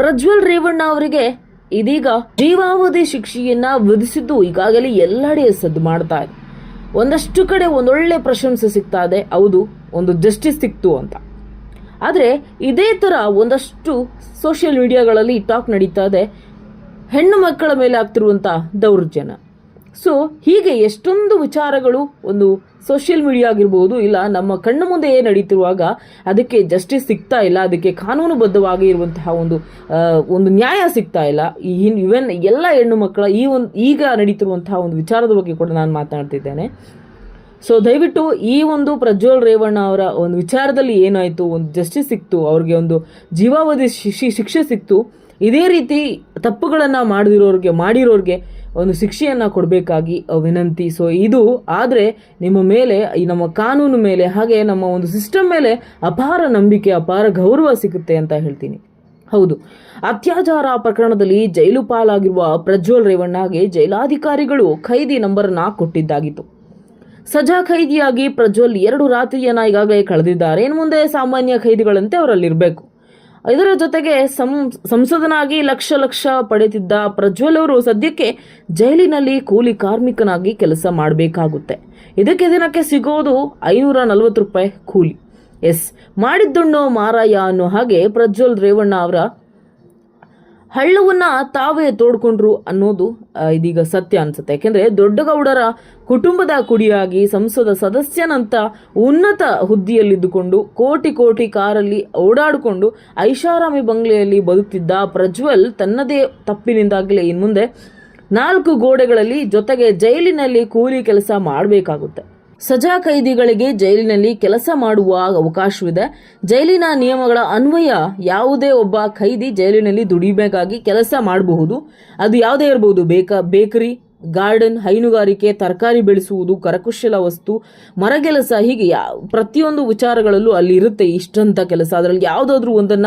ಪ್ರಜ್ವಲ್ ರೇವಣ್ಣ ಅವರಿಗೆ ಇದೀಗ ಜೀವಾವಧಿ ಶಿಕ್ಷೆಯನ್ನ ವಿಧಿಸಿದ್ದು ಈಗಾಗಲೇ ಎಲ್ಲೆಡೆ ಸದ್ದು ಮಾಡ್ತಾ ಇದೆ. ಒಂದಷ್ಟು ಕಡೆ ಒಂದೊಳ್ಳೆ ಪ್ರಶಂಸೆ ಸಿಗ್ತಾ ಇದೆ, ಹೌದು, ಒಂದು ಜಸ್ಟಿಸ್ ಸಿಕ್ತು ಅಂತ. ಆದರೆ ಇದೇ ಥರ ಒಂದಷ್ಟು ಸೋಷಿಯಲ್ ಮೀಡಿಯಾಗಳಲ್ಲಿ ಟಾಕ್ ನಡೀತಾ ಇದೆ, ಹೆಣ್ಣು ಮಕ್ಕಳ ಮೇಲೆ ಆಗ್ತಿರುವಂಥ ದೌರ್ಜನ್ಯ. ಸೊ ಹೀಗೆ ಎಷ್ಟೊಂದು ವಿಚಾರಗಳು ಒಂದು ಸೋಷಿಯಲ್ ಮೀಡಿಯಾ ಆಗಿರ್ಬೋದು, ಇಲ್ಲ ನಮ್ಮ ಕಣ್ಣು ಮುಂದೆ ಏನು ನಡೀತಿರುವಾಗ ಅದಕ್ಕೆ ಜಸ್ಟಿಸ್ ಸಿಗ್ತಾ ಇಲ್ಲ, ಅದಕ್ಕೆ ಕಾನೂನುಬದ್ಧವಾಗಿ ಇರುವಂತಹ ಒಂದು ಒಂದು ನ್ಯಾಯ ಸಿಗ್ತಾ ಇಲ್ಲ. ಇವನ್ ಎಲ್ಲ ಹೆಣ್ಣು ಮಕ್ಕಳ ಈ ಒಂದು, ಈಗ ನಡೀತಿರುವಂತಹ ಒಂದು ವಿಚಾರದ ಬಗ್ಗೆ ಕೂಡ ನಾನು ಮಾತನಾಡ್ತಿದ್ದೇನೆ. ಸೊ ದಯವಿಟ್ಟು ಈ ಒಂದು ಪ್ರಜ್ವಲ್ ರೇವಣ್ಣ ಅವರ ಒಂದು ವಿಚಾರದಲ್ಲಿ ಏನಾಯಿತು, ಒಂದು ಜಸ್ಟಿಸ್ ಸಿಕ್ತು, ಅವ್ರಿಗೆ ಒಂದು ಜೀವಾವಧಿ ಶಿಕ್ಷೆ ಸಿಕ್ತು. ಇದೇ ರೀತಿ ತಪ್ಪುಗಳನ್ನು ಮಾಡದಿರೋರಿಗೆ ಮಾಡಿರೋರಿಗೆ ಒಂದು ಶಿಕ್ಷೆಯನ್ನು ಕೊಡಬೇಕಾಗಿ ವಿನಂತಿ. ಸೊ ಇದು ಆದರೆ ನಿಮ್ಮ ಮೇಲೆ, ಈ ನಮ್ಮ ಕಾನೂನು ಮೇಲೆ, ಹಾಗೆ ನಮ್ಮ ಒಂದು ಸಿಸ್ಟಮ್ ಮೇಲೆ ಅಪಾರ ನಂಬಿಕೆ, ಅಪಾರ ಗೌರವ ಸಿಗುತ್ತೆ ಅಂತ ಹೇಳ್ತೀನಿ. ಹೌದು. ಅತ್ಯಾಚಾರ ಪ್ರಕರಣದಲ್ಲಿ ಜೈಲು ಪಾಲಾಗಿರುವ ಪ್ರಜ್ವಲ್ ರೇವಣ್ಣಗೆ ಜೈಲಾಧಿಕಾರಿಗಳು ಖೈದಿ ನಂಬರ್ ನಾಲ್ಕು ಕೊಟ್ಟಿದ್ದಾಗಿತ್ತು. ಸಜಾ ಖೈದಿಯಾಗಿ ಪ್ರಜ್ವಲ್ ಎರಡು ರಾತ್ರಿಯನ್ನ ಈಗಾಗಲೇ ಕಳೆದಿದ್ದಾರೆ. ಇನ್ನು ಮುಂದೆ ಸಾಮಾನ್ಯ ಖೈದಿಗಳಂತೆ ಅವರಲ್ಲಿರಬೇಕು. ಇದರ ಜೊತೆಗೆ ಸಂ, ಸಂಸದನಾಗಿ ಲಕ್ಷ ಲಕ್ಷ ಪಡೆದಿದ್ದ ಪ್ರಜ್ವಲ್ ಅವರು ಸದ್ಯಕ್ಕೆ ಜೈಲಿನಲ್ಲಿ ಕೂಲಿ ಕಾರ್ಮಿಕನಾಗಿ ಕೆಲಸ ಮಾಡಬೇಕಾಗುತ್ತೆ. ಇದಕ್ಕೆ ದಿನಕ್ಕೆ ಸಿಗೋದು ಐನೂರ ನಲವತ್ತು ರೂಪಾಯಿ ಕೂಲಿ. ಎಸ್ ಮಾಡಿದ್ದುಣ್ಣೋ ಮಾರಾಯ ಅನ್ನೋ ಹಾಗೆ ಪ್ರಜ್ವಲ್ ರೇವಣ್ಣ ಅವರ ಹಳ್ಳವನ್ನ ತಾವೇ ತೋಡ್ಕೊಂಡ್ರು ಅನ್ನೋದು ಇದೀಗ ಸತ್ಯ ಅನ್ಸುತ್ತೆ. ಯಾಕೆಂದ್ರೆ ದೊಡ್ಡಗೌಡರ ಕುಟುಂಬದ ಕುಡಿಯಾಗಿ ಸಂಸದ ಸದಸ್ಯನಂತ ಉನ್ನತ ಹುದ್ದೆಯಲ್ಲಿದ್ದುಕೊಂಡು, ಕೋಟಿ ಕೋಟಿ ಕಾರಲ್ಲಿ ಓಡಾಡಿಕೊಂಡು ಐಷಾರಾಮಿ ಬಂಗ್ಲೆಯಲ್ಲಿ ಬದುಕ್ತಿದ್ದ ಪ್ರಜ್ವಲ್ ತನ್ನದೇ ತಪ್ಪಿನಿಂದಾಗಲೇ ಇನ್ಮುಂದೆ ನಾಲ್ಕು ಗೋಡೆಗಳಲ್ಲಿ ಜೊತೆಗೆ ಜೈಲಿನಲ್ಲಿ ಕೂಲಿ ಕೆಲಸ ಮಾಡಬೇಕಾಗುತ್ತೆ. ಸಜಾ ಖೈದಿಗಳಿಗೆ ಜೈಲಿನಲ್ಲಿ ಕೆಲಸ ಮಾಡುವ ಅವಕಾಶವಿದೆ. ಜೈಲಿನ ನಿಯಮಗಳ ಅನ್ವಯ ಯಾವುದೇ ಒಬ್ಬ ಖೈದಿ ಜೈಲಿನಲ್ಲಿ ದುಡಿಬೇಕಾಗಿ ಕೆಲಸ ಮಾಡಬಹುದು. ಅದು ಯಾವುದೇ ಇರಬಹುದು ಬೇಕ, ಬೇಕರಿ? ಗಾರ್ಡನ್ ಹೈನುಗಾರಿಕೆ, ತರಕಾರಿ ಬೆಳೆಸುವುದು, ಕರಕುಶಲ ವಸ್ತು ಮರಗೆಲಸ ಹೀಗೆ ಯಾ- ಪ್ರತಿಯೊಂದು ವಿಚಾರಗಳಲ್ಲೂ ಅಲ್ಲಿ ಇರುತ್ತೆ ಇಷ್ಟಂತ ಕೆಲಸ. ಅದರಲ್ಲಿ ಯಾವುದಾದ್ರೂ ಒಂದನ್ನ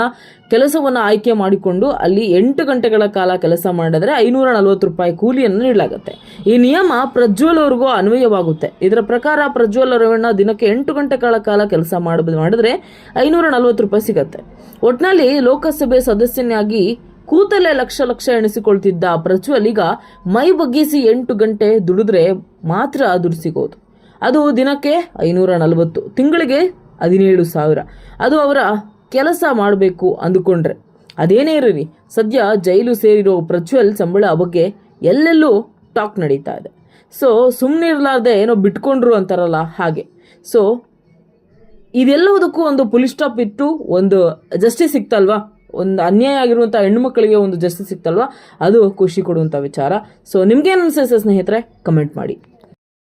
ಕೆಲಸವನ್ನು ಆಯ್ಕೆ ಮಾಡಿಕೊಂಡು ಅಲ್ಲಿ ಎಂಟು ಗಂಟೆಗಳ ಕಾಲ ಕೆಲಸ ಮಾಡಿದ್ರೆ ಐನೂರ ನಲವತ್ತು ರೂಪಾಯಿ ಕೂಲಿಯನ್ನು ನೀಡಲಾಗುತ್ತೆ. ಈ ನಿಯಮ ಪ್ರಜ್ವಲ್ ಅನ್ವಯವಾಗುತ್ತೆ. ಇದರ ಪ್ರಕಾರ ಪ್ರಜ್ವಲ್ ರೇವಣ್ಣ ದಿನಕ್ಕೆ ಎಂಟು ಗಂಟೆಗಳ ಕಾಲ ಕೆಲಸ ಮಾಡ ಮಾಡಿದ್ರೆ ಐನೂರ ನಲವತ್ತು ರೂಪಾಯಿ ಸಿಗುತ್ತೆ. ಒಟ್ನಲ್ಲಿ ಲೋಕಸಭೆ ಸದಸ್ಯನಾಗಿ ಕೂತಲ್ಲೇ ಲಕ್ಷ ಲಕ್ಷ ಎಣಿಸಿಕೊಳ್ತಿದ್ದ ಪ್ರಜ್ವಲ್ ಈಗ ಮೈ ಬಗ್ಗಿಸಿ ಎಂಟು ಗಂಟೆ ದುಡಿದ್ರೆ ಮಾತ್ರ ದುಡ್ಡು ಸಿಗೋದು. ಅದು ದಿನಕ್ಕೆ ಐನೂರ ನಲವತ್ತು, ತಿಂಗಳಿಗೆ ಹದಿನೇಳು ಸಾವಿರ. ಅದು ಅವರ ಕೆಲಸ ಮಾಡಬೇಕು ಅಂದುಕೊಂಡ್ರೆ. ಅದೇನೇ ಇರಲಿ, ಸದ್ಯ ಜೈಲು ಸೇರಿರೋ ಪ್ರಜ್ವಲ್ ಸಂಬಳ ಬಗ್ಗೆ ಎಲ್ಲೆಲ್ಲೂ ಟಾಕ್ ನಡೀತಾ ಇದೆ. ಸೊ ಸುಮ್ಮನೆ ಇರಲಾರ್ದೆ ಏನೋ ಬಿಟ್ಕೊಂಡ್ರು ಅಂತಾರಲ್ಲ ಹಾಗೆ. ಸೊ, ಇದೆಲ್ಲದಕ್ಕೂ ಒಂದು ಪುಲಿಸ್ ಸ್ಟಾಪ್ ಇಟ್ಟು ಒಂದು ಜಸ್ಟಿಸ್ ಸಿಕ್ತಲ್ವಾ? ಒಂದು ಅನ್ಯಾಯ ಆಗಿರುವಂಥ ಹೆಣ್ಣುಮಕ್ಕಳಿಗೆ ಒಂದು ಜಸ್ಟಿಸ್ ಸಿಕ್ತಲ್ವಾ? ಅದು ಖುಷಿ ಕೊಡುವಂಥ ವಿಚಾರ. ಸೊ ನಿಮ್ಗೇನು ಅನಿಸುತ್ತೆ ಸ್ನೇಹಿತರೆ? ಕಮೆಂಟ್ ಮಾಡಿ.